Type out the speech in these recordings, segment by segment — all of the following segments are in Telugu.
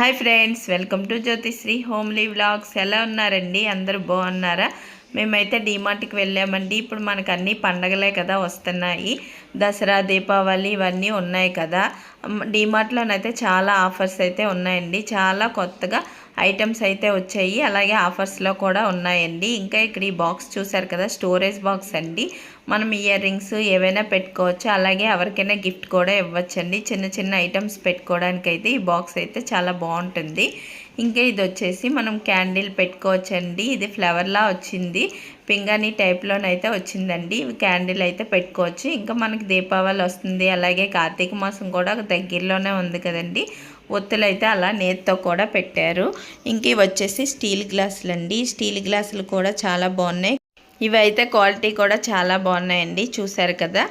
Hi friends welcome to Jyothisri homely vlogs. ఎలా ఉన్నారండి? అందరూ బాగున్నారా? మేమైతే డీమార్ట్కి వెళ్ళామండి. ఇప్పుడు మనకు అన్ని పండగలే కదా వస్తున్నాయి. దసరా దీపావళి ఇవన్నీ ఉన్నాయి కదా. డీమార్ట్లోనైతే చాలా ఆఫర్స్ అయితే ఉన్నాయండి. చాలా కొత్తగా ఐటమ్స్ అయితే వచ్చాయి. అలాగే ఆఫర్స్లో కూడా ఉన్నాయండి. ఇంకా ఇక్కడ ఈ బాక్స్ చూసారు కదా స్టోరేజ్ బాక్స్ అండి. మనం ఇయర్ రింగ్స్ ఏవైనా పెట్టుకోవచ్చు. అలాగే ఎవరికైనా గిఫ్ట్ కూడా ఇవ్వచ్చండి. చిన్న చిన్న ఐటమ్స్ పెట్టుకోవడానికి అయితే ఈ బాక్స్ అయితే చాలా బాగుంటుంది. ఇంకా ఇది వచ్చేసి మనం క్యాండిల్ పెట్టుకోవచ్చండి. ఇది ఫ్లవర్లా వచ్చింది. పింగాణి టైప్లోనైతే వచ్చిందండి. క్యాండిల్ అయితే పెట్టుకోవచ్చు. ఇంకా మనకి దీపావళి వస్తుంది. అలాగే కార్తీక మాసం కూడా దగ్గరలోనే ఉంది కదండి. ఒత్తులు అయితే అలా నేతితో కూడా పెట్టారు. ఇంక వచ్చేసి స్టీల్ గ్లాసులు అండి. స్టీల్ గ్లాసులు కూడా చాలా బాగున్నాయి. ఇవి అయితే క్వాలిటీ కూడా చాలా బాగున్నాయండి. చూసారు కదా?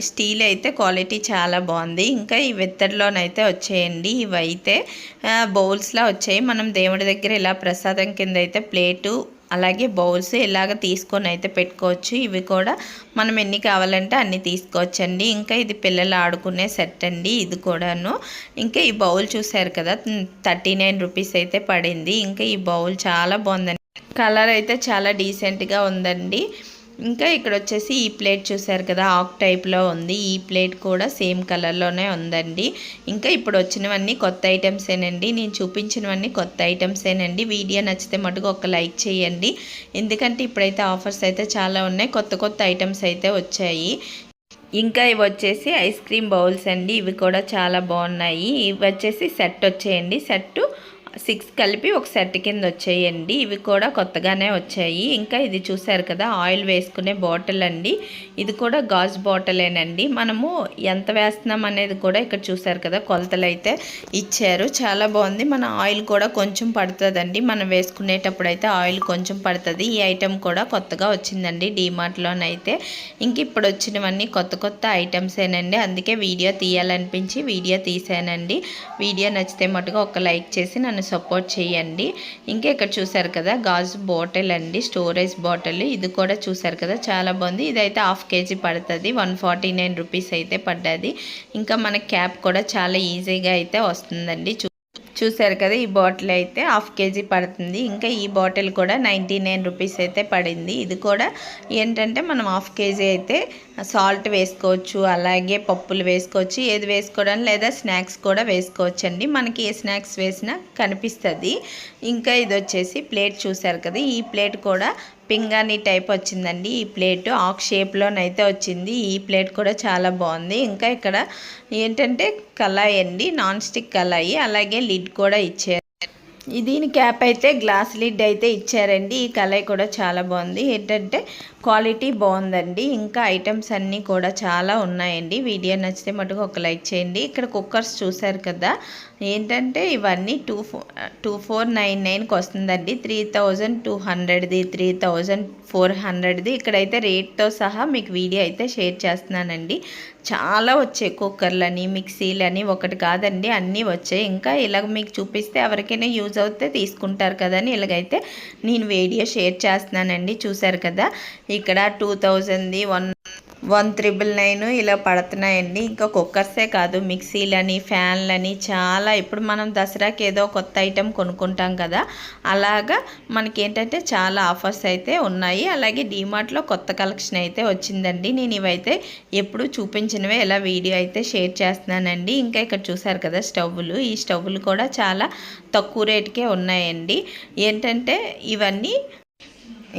స్టీల్ అయితే క్వాలిటీ చాలా బాగుంది. ఇంకా ఈ విత్తడిలోనైతే వచ్చాయండి. ఇవి అయితే బౌల్స్లా వచ్చాయి. మనం దేవుడి దగ్గర ఇలా ప్రసాదం కింద అయితే ప్లేటు అలాగే బౌల్స్ ఇలాగ తీసుకొని అయితే పెట్టుకోవచ్చు. ఇవి కూడా మనం ఎన్ని కావాలంటే అన్ని తీసుకోవచ్చండి. ఇంకా ఇది పిల్లలు ఆడుకునే సెట్ అండి ఇది కూడాను. ఇంకా ఈ బౌల్ చూసారు కదా థర్టీ నైన్ రూపీస్ అయితే పడింది. ఇంకా ఈ బౌల్ చాలా బాగుందండి. కలర్ అయితే చాలా డీసెంట్గా ఉందండి. ఇంకా ఇక్కడ వచ్చేసి ఈ ప్లేట్ చూసారు కదా ఆక్ టైప్లో ఉంది. ఈ ప్లేట్ కూడా సేమ్ కలర్లోనే ఉందండి. ఇంకా ఇప్పుడు వచ్చినవన్నీ కొత్త ఐటమ్సేనండి. నేను చూపించినవన్నీ కొత్త ఐటమ్సేనండి. వీడియో నచ్చితే మటుకు ఒక లైక్ చేయండి. ఎందుకంటే ఇప్పుడైతే ఆఫర్స్ అయితే చాలా ఉన్నాయి. కొత్త కొత్త ఐటమ్స్ అయితే వచ్చాయి. ఇంకా ఇవి వచ్చేసి ఐస్ క్రీమ్ బౌల్స్ అండి. ఇవి కూడా చాలా బాగున్నాయి. ఇవి వచ్చేసి సెట్ వచ్చేయండి. సెట్టు సిక్స్ కలిపి ఒక సెట్ కింద వచ్చేయండి. ఇవి కూడా కొత్తగానే వచ్చాయి. ఇంకా ఇది చూసారు కదా ఆయిల్ వేసుకునే బాటిల్ అండి. ఇది కూడా గాజు బాటిలేనండి. మనము ఎంత వేస్తున్నాం అనేది కూడా ఇక్కడ చూసారు కదా కొలతలు అయితే ఇచ్చారు. చాలా బాగుంది. మన ఆయిల్ కూడా కొంచెం పడుతుందండి. మనం వేసుకునేటప్పుడు అయితే ఆయిల్ కొంచెం పడుతుంది. ఈ ఐటెం కూడా కొత్తగా వచ్చిందండి డీమార్ట్లోనైతే. ఇంక ఇప్పుడు వచ్చినవన్నీ కొత్త కొత్త ఐటమ్సేనండి. అందుకే వీడియో తీయాలనిపించి వీడియో తీసానండి. వీడియో నచ్చితే మటుగా ఒక లైక్ చేసి నన్ను సపోర్ట్ చేయండి. ఇంకా ఇక్కడ చూసారు కదా గాజు బాటిల్ అండి స్టోరేజ్ బాటిల్. ఇది కూడా చూసారు కదా చాలా బాగుంది. ఇదైతే హాఫ్ కేజీ పడుతుంది వన్ ఫార్టీ నైన్ రూపీస్ అయితే పడ్డది. ఇంకా మన క్యాప్ కూడా చాలా ఈజీగా అయితే వస్తుందండి. చూసారు కదా ఈ బాటిల్ అయితే హాఫ్ కేజీ పడుతుంది. ఇంకా ఈ బాటిల్ కూడా నైంటీ నైన్ రూపీస్ అయితే పడింది. ఇది కూడా ఏంటంటే మనం హాఫ్ కేజీ అయితే సాల్ట్ వేసుకోవచ్చు అలాగే పప్పులు వేసుకోవచ్చు ఏది వేసుకోవడం లేదా స్నాక్స్ కూడా వేసుకోవచ్చు అండి మనకి ఏ స్నాక్స్ వేసినా కనిపిస్తుంది. ఇంకా ఇది వచ్చేసి ప్లేట్ చూసారు కదా ఈ ప్లేట్ కూడా పింగాణి టైప్ వచ్చిందండి. ఈ ప్లేట్ ఆక్ షేప్లోనైతే వచ్చింది. ఈ ప్లేట్ కూడా చాలా బాగుంది. ఇంకా ఇక్కడ ఏంటంటే కళాయి అండి. నాన్ స్టిక్ కళాయి. అలాగే లిడ్ కూడా ఇచ్చారు. దీని క్యాప్ అయితే గ్లాస్ లిడ్ అయితే ఇచ్చారండి. ఈ కళాయి కూడా చాలా బాగుంది. ఏంటంటే క్వాలిటీ బాగుందండి. ఇంకా ఐటమ్స్ అన్నీ కూడా చాలా ఉన్నాయండి. వీడియో నచ్చితే మటుకు ఒక లైక్ చేయండి. ఇక్కడ కుక్కర్స్ చూసారు కదా. ఏంటంటే ఇవన్నీ టూ ఫో టూ ఫోర్ నైన్ నైన్కి వస్తుందండి. త్రీ థౌజండ్ టూ హండ్రెడ్ది త్రీ థౌజండ్ ఫోర్ హండ్రెడ్ది. ఇక్కడైతే రేట్తో సహా మీకు వీడియో అయితే షేర్ చేస్తున్నానండి. చాలా వచ్చాయి కుక్కర్లని మిక్సీలని ఒకటి కాదండి. అన్నీ వచ్చాయి. ఇంకా ఇలాగ మీకు చూపిస్తే ఎవరికైనా యూజ్ అవుతే తీసుకుంటారు కదా అని ఇలాగైతే నేను వీడియో షేర్ చేస్తున్నానండి. చూసారు కదా. ఇక్కడ టూ థౌజండ్ది వన్ వన్ త్రిబుల్ నైన్ ఇలా పడుతున్నాయండి. ఇంకా కుక్కర్సే కాదు మిక్సీలని ఫ్యాన్లని చాలా. ఇప్పుడు మనం దసరాకి ఏదో కొత్త ఐటెం కొనుక్కుంటాం కదా అలాగా మనకి ఏంటంటే చాలా ఆఫర్స్ అయితే ఉన్నాయి. అలాగే డీమార్ట్లో కొత్త కలెక్షన్ అయితే వచ్చిందండి. నేను ఇవైతే ఎప్పుడు చూపించినవే ఇలా వీడియో అయితే షేర్ చేస్తున్నానండి. ఇంకా ఇక్కడ చూసారు కదా స్టవ్లు ఈ స్టవ్లు కూడా చాలా తక్కువ రేటుకే ఉన్నాయండి. ఏంటంటే ఇవన్నీ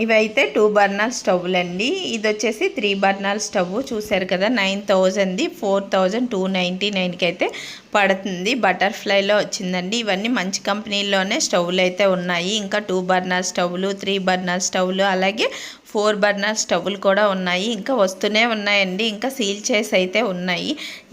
ఇవైతే టూ బర్నర్ స్టవ్లు అండి ఇది వచ్చేసి త్రీ బర్నర్ స్టవ్. చూసారు కదా నైన్ థౌజండ్ది ఫోర్ థౌజండ్ టూ నైంటీ నైన్కి అయితే పడుతుంది. బటర్ఫ్లైలో వచ్చిందండి. ఇవన్నీ మంచి కంపెనీల్లోనే స్టవ్లు అయితే ఉన్నాయి. ఇంకా టూ బర్నర్ స్టవ్లు త్రీ బర్నర్ స్టవ్లు అలాగే ఫోర్ బర్నర్ స్టవ్లు కూడా ఉన్నాయి. ఇంకా వస్తూనే ఉన్నాయండి. ఇంకా సీల్ చేసి అయితే ఉన్నాయి.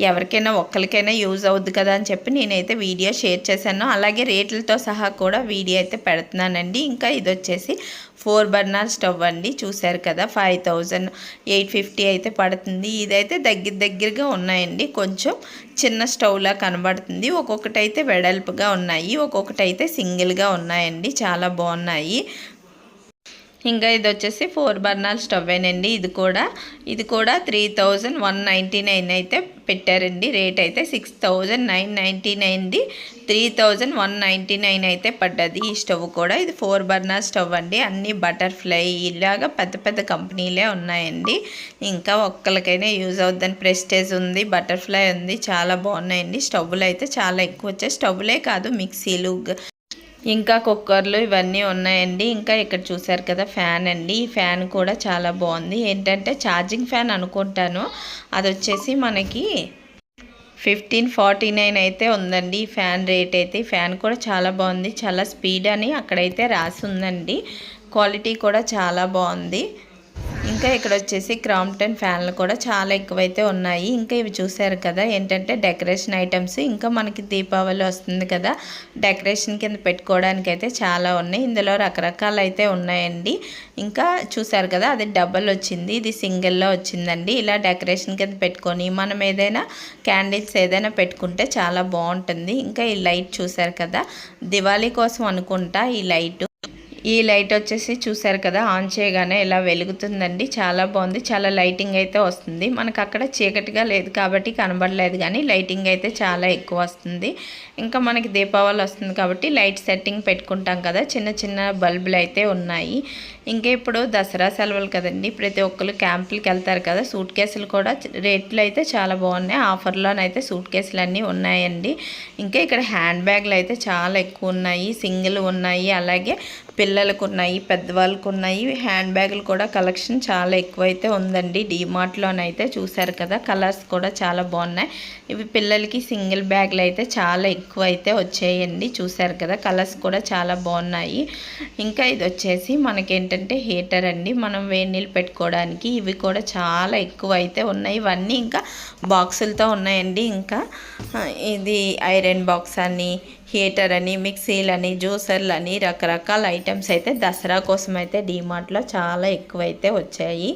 ఎవరికైనా ఒక్కరికైనా యూజ్ అవుద్ది కదా అని చెప్పి నేనైతే వీడియో షేర్ చేశాను. అలాగే రేట్లతో సహా కూడా వీడియో అయితే పెడుతున్నానండి. ఇంకా ఇది వచ్చేసి ఫోర్ బర్నర్ స్టవ్ అండి. చూశారు కదా ఫైవ్ థౌజండ్ ఎయిట్ ఫిఫ్టీ అయితే పడుతుంది. ఇదైతే దగ్గర దగ్గరగా ఉన్నాయండి. కొంచెం చిన్న స్టవ్లా కనబడుతుంది. ఒక్కొక్కటి అయితే వెడల్పుగా ఉన్నాయి. ఒక్కొక్కటి అయితే సింగిల్గా ఉన్నాయండి. చాలా బాగున్నాయి. ఇంకా ఇది వచ్చేసి ఫోర్ బర్నర్ స్టవ్వేనండి ఇది కూడా ఇది కూడా three thousand one ninety nine అయితే పెట్టారండి. రేట్ అయితే six thousand nine ninety నైన్ది. Three thousand one ninety nine అయితే పడ్డది ఈ స్టవ్ కూడా. ఇది ఫోర్ బర్నర్ స్టవ్ అండి. అన్నీ బటర్ఫ్లై ఇలాగా పెద్ద పెద్ద కంపెనీలే ఉన్నాయండి. ఇంకా ఒక్కరికైనా యూజ్ అవుద్దని ప్రెస్టేజ్ ఉంది బటర్ఫ్లై ఉంది చాలా బాగున్నాయండి. స్టవ్లు అయితే చాలా ఎక్కువ వచ్చాయి. స్టవ్లే కాదు మిక్సీలు ఇంకా కుక్కర్లు ఇవన్నీ ఉన్నాయండి. ఇంకా ఇక్కడ చూసారు కదా ఫ్యాన్ అండి. ఈ ఫ్యాన్ కూడా చాలా బాగుంది. ఏంటంటే ఛార్జింగ్ ఫ్యాన్ అనుకుంటాను. అది వచ్చేసి మనకి ఫిఫ్టీన్ ఫార్టీ నైన్ అయితే ఉందండి. ఈ ఫ్యాన్ రేట్ అయితే ఈ ఫ్యాన్ కూడా చాలా బాగుంది. చాలా స్పీడ్ అని అక్కడైతే రాసి ఉందండి క్వాలిటీ కూడా చాలా బాగుంది. ఇంకా ఇక్కడ వచ్చేసి క్రాంప్టన్ ఫ్యాన్లు కూడా చాలా ఎక్కువైతే ఉన్నాయి. ఇంకా ఇవి చూసారు కదా ఏంటంటే డెకరేషన్ ఐటమ్స్. ఇంకా మనకి దీపావళి వస్తుంది కదా డెకరేషన్ కింద పెట్టుకోవడానికి అయితే చాలా ఉన్నాయి. ఇందులో రకరకాలు అయితే ఉన్నాయండి. ఇంకా చూసారు కదా అది డబల్ వచ్చింది ఇది సింగిల్లో వచ్చిందండి. ఇలా డెకరేషన్ కింద పెట్టుకొని మనం ఏదైనా క్యాండిల్స్ ఏదైనా పెట్టుకుంటే చాలా బాగుంటుంది. ఇంకా ఈ లైట్ చూసారు కదా దివాళీ కోసం అనుకుంటా ఈ లైట్. ఈ లైట్ వచ్చేసి చూసారు కదా ఆన్ చేయగానే ఇలా వెలుగుతుందండి. చాలా బాగుంది. చాలా లైటింగ్ అయితే వస్తుంది. మనకు అక్కడ చీకటిగా లేదు కాబట్టి కనబడలేదు కానీ లైటింగ్ అయితే చాలా ఎక్కువ వస్తుంది. ఇంకా మనకి దీపావళి వస్తుంది కాబట్టి లైట్ సెట్టింగ్ పెట్టుకుంటాం కదా. చిన్న చిన్న బల్బులు అయితే ఉన్నాయి. ఇంకా ఇప్పుడు దసరా సెలవులు కదండి. ప్రతి ఒక్కరు క్యాంపులకి వెళ్తారు కదా. సూట్ కేసులు కూడా రేట్లు అయితే చాలా బాగున్నాయి. ఆఫర్లోనైతే సూట్ కేసులు అన్నీ ఉన్నాయండి. ఇంకా ఇక్కడ హ్యాండ్ బ్యాగ్లు అయితే చాలా ఎక్కువ ఉన్నాయి. సింగిల్ ఉన్నాయి. అలాగే పిల్లలకు ఉన్నాయి పెద్దవాళ్ళకు ఉన్నాయి హ్యాండ్ బ్యాగులు కూడా కలెక్షన్ చాలా ఎక్కువైతే ఉందండి. డీమార్ట్లోనైతే చూసారు కదా కలర్స్ కూడా చాలా బాగున్నాయి. ఇవి పిల్లలకి సింగిల్ బ్యాగ్లు అయితే చాలా ఎక్కువ అయితే వచ్చాయండి. చూసారు కదా కలర్స్ కూడా చాలా బాగున్నాయి. ఇంకా ఇది వచ్చేసి మనకేంటంటే హీటర్ అండి. మనం వేడి నీళ్ళు పెట్టుకోవడానికి ఇవి కూడా చాలా ఎక్కువ అయితే ఉన్నాయి. ఇవన్నీ ఇంకా బాక్సులతో ఉన్నాయండి. ఇంకా ఇది ఐరన్ బాక్స్ అని హీటర్ అని మిక్సీలని జ్యూసర్లు అని రకరకాల ఐటమ్స్ అయితే దసరా కోసం అయితే డీమార్ట్లో చాలా ఎక్కువైతే వచ్చాయి.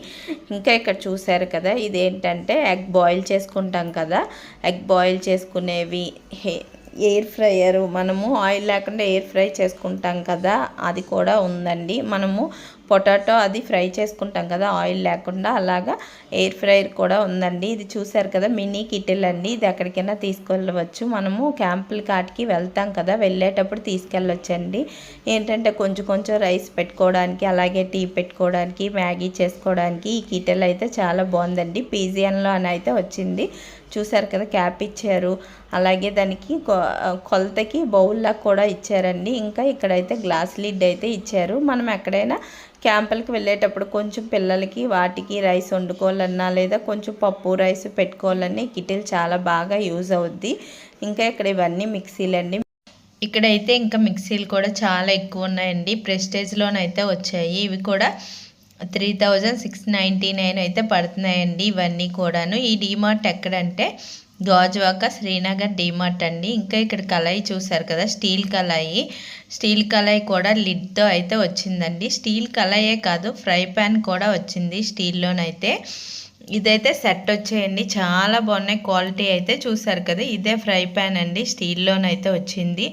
ఇంకా ఇక్కడ చూసారు కదా ఇదేంటంటే ఎగ్ బాయిల్ చేసుకుంటాం కదా. ఎగ్ బాయిల్ చేసుకునేవి ఎయిర్ ఫ్రయరు మనము ఆయిల్ లేకుండా ఎయిర్ ఫ్రై చేసుకుంటాం కదా అది కూడా ఉందండి. మనము పొటాటో అది ఫ్రై చేసుకుంటాం కదా ఆయిల్ లేకుండా అలాగా ఎయిర్ ఫ్రైయర్ కూడా ఉందండి. ఇది చూసారు కదా మినీ కిటిల్ అండి ఇది ఎక్కడికైనా తీసుకెళ్ళవచ్చు. మనము క్యాంపుల కాటికి వెళ్తాం కదా వెళ్ళేటప్పుడు తీసుకెళ్ళొచ్చండి. ఏంటంటే కొంచెం కొంచెం రైస్ పెట్టుకోవడానికి అలాగే టీ పెట్టుకోవడానికి మ్యాగీ చేసుకోవడానికి ఈ కిటిల్ అయితే చాలా బాగుందండి. పీజియన్లో అని అయితే వచ్చింది. చూసారు కదా క్యాప్ ఇచ్చారు. అలాగే దానికి కొ- కొలతకి బౌల్లా కూడా ఇచ్చారండి. ఇంకా ఇక్కడైతే గ్లాస్ లిడ్ అయితే ఇచ్చారు. మనం ఎక్కడైనా క్యాంపులకి వెళ్ళేటప్పుడు కొంచెం పిల్లలకి వాటికి రైస్ వండుకోవాలన్నా లేదా కొంచెం పప్పు రైస్ పెట్టుకోవాలన్నా కిటిల్ చాలా బాగా యూజ్ అవుద్ది. ఇంకా ఇక్కడ ఇవన్నీ మిక్సీలండి. ఇక్కడైతే ఇంకా మిక్సీలు కూడా చాలా ఎక్కువ ఉన్నాయండి. ప్రెస్టేజ్లోనైతే వచ్చాయి. ఇవి కూడా three thousand six ninety nine అయితే పడుతున్నాయండి ఇవన్నీ కూడాను. ఈ డీమార్ట్ ఎక్కడంటే గాజువాక శ్రీనగర్ డీమార్ట్ అండి. ఇంకా ఇక్కడ కళాయి చూసారు కదా స్టీల్ కళాయి. స్టీల్ కళాయి కూడా లిడ్తో అయితే వచ్చిందండి. స్టీల్ కళాయే కాదు ఫ్రై ప్యాన్ కూడా వచ్చింది స్టీల్లోనైతే. ఇదైతే సెట్ వచ్చేయండి. చాలా బాగున్నాయి క్వాలిటీ అయితే చూసారు కదా ఇదే ఫ్రై ప్యాన్ అండి స్టీల్లోనైతే వచ్చింది.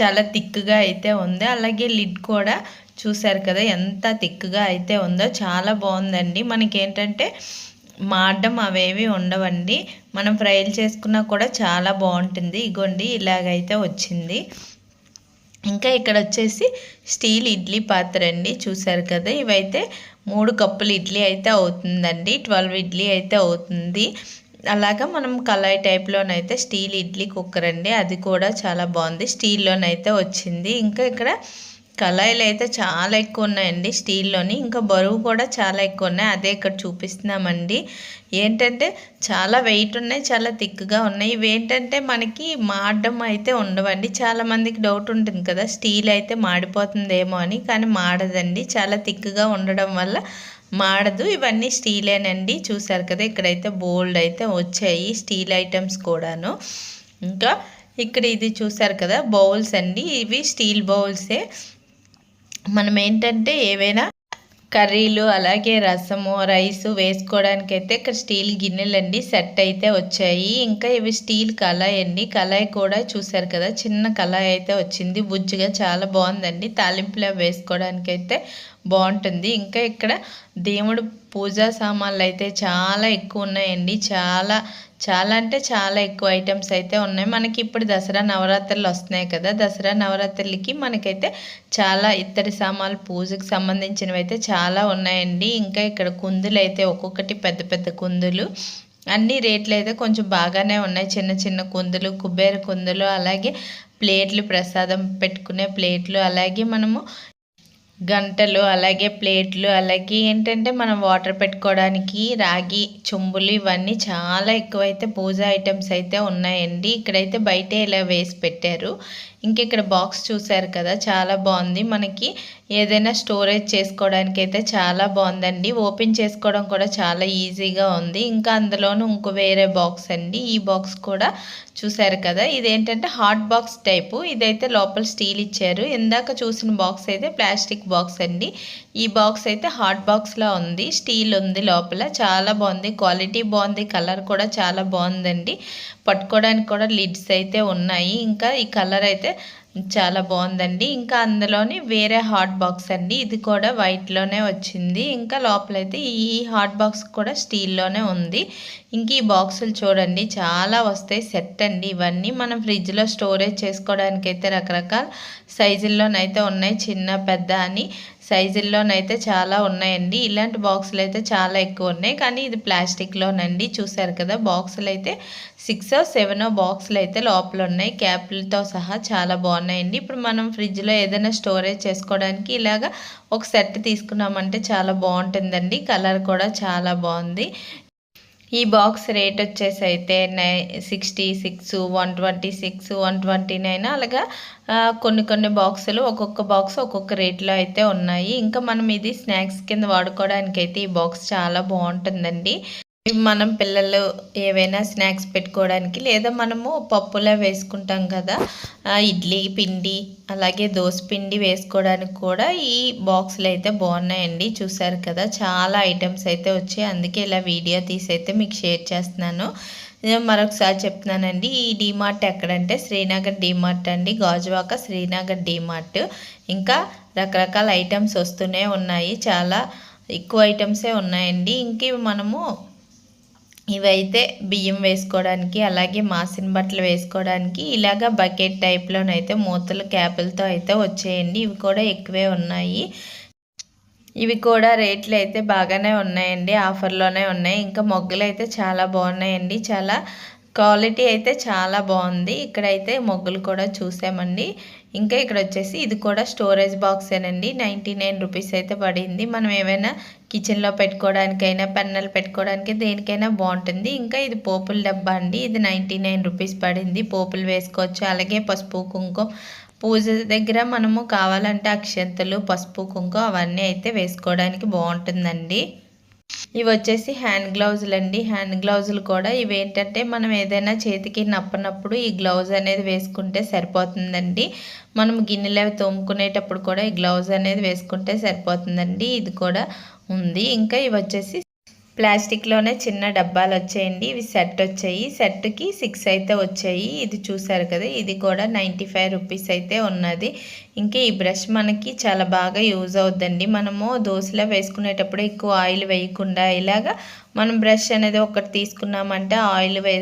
చాలా థిక్గా అయితే ఉంది. అలాగే లిడ్ కూడా చూశారు కదా ఎంత థిక్గా అయితే ఉందో చాలా బాగుందండి. మనకి ఏంటంటే మాడడం అవేవి ఉండవండి. మనం ఫ్రైలు చేసుకున్నా కూడా చాలా బాగుంటుంది. ఇగోండి ఇలాగైతే వచ్చింది. ఇంకా ఇక్కడ వచ్చేసి స్టీల్ ఇడ్లీ పాత్ర అండి చూసారు కదా. ఇవైతే మూడు కప్పులు ఇడ్లీ అయితే అవుతుందండి. ట్వెల్వ్ ఇడ్లీ అయితే అవుతుంది. అలాగా మనం కళాయి టైప్లోనైతే స్టీల్ ఇడ్లీ కుక్కర్ అండి. అది కూడా చాలా బాగుంది. స్టీల్లోనైతే వచ్చింది. ఇంకా ఇక్కడ కళాయిలు అయితే చాలా ఎక్కువ ఉన్నాయండి స్టీల్లోని. ఇంకా బరువు కూడా చాలా ఎక్కువ ఉన్నాయి అదే ఇక్కడ చూపిస్తున్నామండి. ఏంటంటే చాలా వెయిట్ ఉన్నాయి చాలా థిక్గా ఉన్నాయి. ఇవి ఏంటంటే మనకి మాడడం అయితే ఉండవండి. చాలా మందికి డౌట్ ఉంటుంది కదా స్టీల్ అయితే మాడిపోతుందేమో అని. కానీ మాడదండి. చాలా థిక్గా ఉండడం వల్ల మాడదు. ఇవన్నీ స్టీలేనండి. చూసారు కదా ఇక్కడైతే బోల్డ్ అయితే వచ్చాయి స్టీల్ ఐటమ్స్ కూడాను. ఇంకా ఇక్కడ ఇది చూసారు కదా బౌల్స్ అండి. ఇవి స్టీల్ బౌల్సే. మనం ఏంటంటే ఏవైనా కర్రీలు అలాగే రసము రైస్ వేసుకోవడానికి అయితే ఇక్కడ స్టీల్ గిన్నెలు అండి సెట్ అయితే వచ్చాయి. ఇంకా ఇవి స్టీల్ కళాయి అండి కళాయి కూడా చూసారు కదా చిన్న కళాయి అయితే వచ్చింది. బుజ్జిగా చాలా బాగుందండి. తాలింపులో వేసుకోవడానికి అయితే బాగుంటుంది. ఇంకా ఇక్కడ దేవుడు పూజా సామాన్లు అయితే చాలా ఎక్కువ ఉన్నాయండి చాలా చాలా అంటే చాలా ఎక్కువ ఐటమ్స్ అయితే ఉన్నాయి. మనకి ఇప్పుడు దసరా నవరాత్రులు వస్తున్నాయి కదా. దసరా నవరాత్రులకి మనకైతే చాలా ఇత్తడి సామాన్లు పూజకు సంబంధించినవి అయితే చాలా ఉన్నాయండి. ఇంకా ఇక్కడ కుందులు అయితే ఒక్కొక్కటి పెద్ద పెద్ద కుందులు. అన్ని రేట్లు అయితే కొంచెం బాగానే ఉన్నాయి. చిన్న చిన్న కుందులు కుబేర కుందులు అలాగే ప్లేట్లు ప్రసాదం పెట్టుకునే ప్లేట్లు అలాగే మనము గంటలు అలాగే ప్లేట్లు అలాగే ఏంటంటే మనం వాటర్ పెట్టుకోవడానికి రాగి చెంబులు ఇవన్నీ చాలా ఎక్కువైతే పూజ ఐటమ్స్ అయితే ఉన్నాయండి. ఇక్కడైతే బయటే ఇలా వేసి పెట్టారు. ఇక్కడ బాక్స్ చూసారు కదా చాలా బాగుంది. మనకి ఏదైనా స్టోరేజ్ చేసుకోవడానికి అయితే చాలా బాగుందండి. ఓపెన్ చేసుకోవడం కూడా చాలా ఈజీగా ఉంది. ఇంకా అందులోనూ ఇంకో వేరే బాక్స్ అండి. ఈ బాక్స్ కూడా చూసారు కదా. ఇదేంటంటే హాట్ బాక్స్ టైపు ఇదైతే లోపల స్టీల్ ఇచ్చారు. ఇందాక చూసిన బాక్స్ అయితే ప్లాస్టిక్ బాక్స్ అండి. ఈ బాక్స్ అయితే హాట్ బాక్స్లో ఉంది స్టీల్ ఉంది లోపల. చాలా బాగుంది క్వాలిటీ బాగుంది కలర్ కూడా చాలా బాగుందండి. పట్టుకోవడానికి కూడా లిడ్స్ అయితే ఉన్నాయి. ఇంకా ఈ కలర్ అయితే చాలా బాగుందండి. ఇంకా అందులోని వేరే హాట్ బాక్స్ అండి. ఇది కూడా వైట్లోనే వచ్చింది. ఇంకా లోపలైతే ఈ హాట్ బాక్స్ కూడా స్టీల్లోనే ఉంది. ఇంక ఈ బాక్సులు చూడండి చాలా వస్తాయి సెట్ అండి. ఇవన్నీ మనం ఫ్రిడ్జ్లో స్టోరేజ్ చేసుకోవడానికి అయితే రకరకాల సైజుల్లోనైతే ఉన్నాయి చిన్న పెద్ద అని. సైజుల్లోనైతే చాలా ఉన్నాయండి. ఇలాంటి బాక్సులు అయితే చాలా ఎక్కువ ఉన్నాయి. కానీ ఇది ప్లాస్టిక్లోనండి. చూసారు కదా బాక్సులు అయితే సిక్స్ సెవెన్ బాక్సులు అయితే లోపల ఉన్నాయి క్యాప్లతో సహా చాలా బాగున్నాయండి. ఇప్పుడు మనం ఫ్రిడ్జ్లో ఏదైనా స్టోరేజ్ చేసుకోవడానికి ఇలాగా ఒక సెట్ తీసుకున్నామంటే చాలా బాగుంటుందండి. కలర్ కూడా చాలా బాగుంది. ఈ బాక్స్ రేట్ వచ్చేసి అయితే nine sixty six one twenty six one twenty nine అలాగా కొన్ని కొన్ని బాక్సులు ఒక్కొక్క బాక్స్ ఒక్కొక్క రేట్లో అయితే ఉన్నాయి. ఇంకా మనం ఇది స్నాక్స్ కింద వాడుకోవడానికి అయితే ఈ బాక్స్ చాలా బాగుంటుందండి. మనం పిల్లలు ఏవైనా స్నాక్స్ పెట్టుకోవడానికి లేదా మనము పప్పులా వేసుకుంటాం కదా ఇడ్లీ పిండి అలాగే దోశ పిండి వేసుకోవడానికి కూడా ఈ బాక్స్లు అయితే బాగున్నాయండి. చూసారు కదా చాలా ఐటమ్స్ అయితే వచ్చాయి. అందుకే ఇలా వీడియో తీసి అయితే మీకు షేర్ చేస్తున్నాను. మరొకసారి చెప్తున్నానండి ఈ డీమార్ట్ ఎక్కడంటే శ్రీనగర్ డీమార్ట్ అండి. గాజువాక శ్రీనగర్ డీమార్ట్. ఇంకా రకరకాల ఐటమ్స్ వస్తూనే ఉన్నాయి. చాలా ఎక్కువ ఐటమ్సే ఉన్నాయండి. ఇంక మనము ఇవైతే బియ్యం వేసుకోవడానికి అలాగే మాసిన బట్టలు వేసుకోవడానికి ఇలాగ బకెట్ టైప్లోనైతే మూతలు క్యాపులతో అయితే వచ్చేయండి. ఇవి కూడా ఎక్కువే ఉన్నాయి. ఇవి కూడా రేట్లు అయితే బాగానే ఉన్నాయండి. ఆఫర్లోనే ఉన్నాయి. ఇంకా మొగ్గలు అయితే చాలా బాగున్నాయండి. చాలా క్వాలిటీ అయితే చాలా బాగుంది. ఇక్కడైతే మొగ్గులు కూడా చూసామండి. ఇంకా ఇక్కడ వచ్చేసి ఇది కూడా స్టోరేజ్ బాక్సేనండి. నైంటీ నైన్ రూపీస్ అయితే పడింది. మనం ఏమైనా కిచెన్లో పెట్టుకోవడానికైనా పెన్నలు పెట్టుకోవడానికి దేనికైనా బాగుంటుంది. ఇంకా ఇది పోపుల డబ్బా అండి. ఇది నైంటీ నైన్ రూపీస్ పడింది. పోపులు వేసుకోవచ్చు. అలాగే పసుపు కుంకుమ పూజ దగ్గర మనము కావాలంటే అక్షంతలు పసుపు కుంకుమ అవన్నీ అయితే వేసుకోవడానికి బాగుంటుందండి. ఇవి వచ్చేసి హ్యాండ్ గ్లౌజులు అండి. హ్యాండ్ గ్లౌజులు కూడా ఇవి ఏంటంటే మనం ఏదైనా చేతికి నప్పనప్పుడు ఈ గ్లౌజ్ అనేది వేసుకుంటే సరిపోతుందండి. మనం గిన్నెలు అవి తోముకునేటప్పుడు కూడా ఈ గ్లౌజ్ అనేది వేసుకుంటే సరిపోతుందండి. ఇది కూడా ఉంది. ఇంకా ఇవి వచ్చేసి ప్లాస్టిక్లోనే చిన్న డబ్బాలు వచ్చాయండి. ఇవి సెట్ వచ్చాయి. సెట్కి సిక్స్ అయితే వచ్చాయి. ఇది చూసారు కదా ఇది కూడా నైంటీ ఫైవ్ రూపీస్ అయితే ఉన్నది. ఇంకా ఈ బ్రష్ మనకి చాలా బాగా యూజ్ అవుద్దండి. మనము దోశలో వేసుకునేటప్పుడు ఎక్కువ ఆయిల్ వేయకుండా ఇలాగా మనం బ్రష్ అనేది ఒకటి తీసుకున్నామంటే ఆయిల్ వే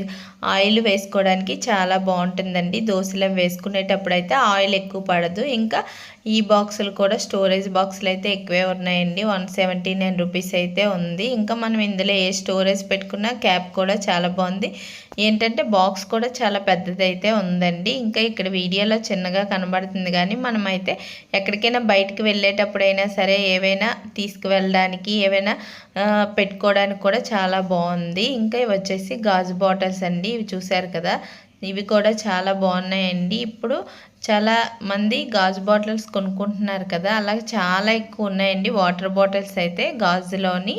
ఆయిల్ వేసుకోవడానికి చాలా బాగుంటుందండి. దోశలో వేసుకునేటప్పుడు అయితే ఆయిల్ ఎక్కువ పడదు. ఇంకా ఈ బాక్సులు కూడా స్టోరేజ్ బాక్సులు అయితే ఎక్కువే ఉన్నాయండి. వన్ సెవెంటీ నైన్ రూపీస్ అయితే ఉంది. ఇంకా మనం ఇందులో ఏ స్టోరేజ్ పెట్టుకున్నా క్యాప్ కూడా చాలా బాగుంది. ఏంటంటే బాక్స్ కూడా చాలా పెద్దది అయితే ఉందండి. ఇంకా ఇక్కడ వీడియోలో చిన్నగా కనబడుతుంది కానీ మనం అయితే ఎక్కడికైనా బయటకు వెళ్ళేటప్పుడైనా సరే ఏవైనా తీసుకువెళ్ళడానికి ఏవైనా పెట్టుకోవడానికి కూడా చాలా బాగుంది. ఇంకా ఇవి వచ్చేసి గాజు బాటిల్స్ అండి. ఇవి చూసారు కదా? ఇవి కూడా చాలా బాగున్నాయండి. ఇప్పుడు చాలా మంది గాజు బాటిల్స్ కొనుక్కుంటున్నారు కదా? అలాగే చాలా ఎక్కువ ఉన్నాయండి. వాటర్ బాటిల్స్ అయితే గాజులోని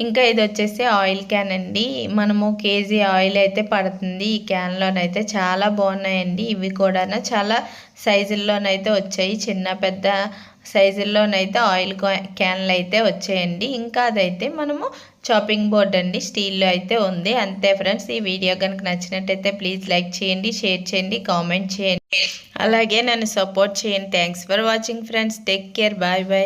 ఇంకా ఇది వచ్చేసి ఆయిల్ క్యాన్ అండి. మనము కేజీ ఆయిల్ అయితే పడుతుంది. ఈ క్యాన్లోనైతే చాలా బాగున్నాయండి. ఇవి కూడా చాలా సైజుల్లోనైతే వచ్చాయి. చిన్న పెద్ద సైజుల్లోనైతే ఆయిల్ క్యా- క్యాన్లు అయితే వచ్చాయండి. ఇంకా అదైతే మనము చాపింగ్ బోర్డ్ అండి. స్టీల్లో అయితే ఉంది. అంతే ఫ్రెండ్స్. ఈ వీడియో కనుక నచ్చినట్టయితే ప్లీజ్ లైక్ చేయండి షేర్ చేయండి కామెంట్ చేయండి. అలాగే నన్ను సపోర్ట్ చేయండి. Thanks for watching friends. Take care. Bye bye.